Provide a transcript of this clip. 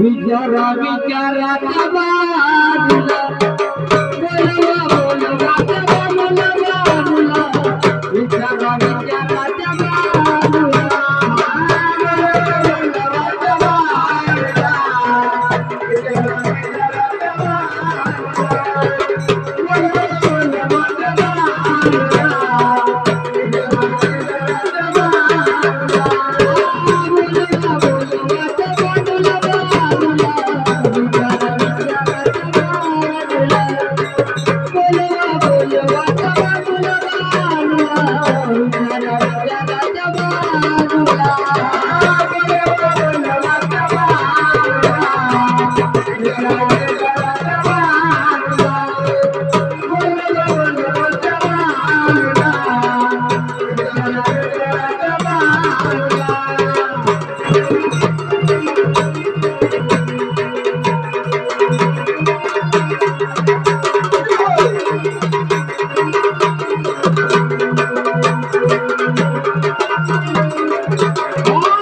विचारा विचारा तबादला बोलवा बोलवा तबादला बोलवा विचारा विचारा गुलाब गुंडवा मात्वा ला गुलाब गुंडवा मात्वा ला गुलाब Música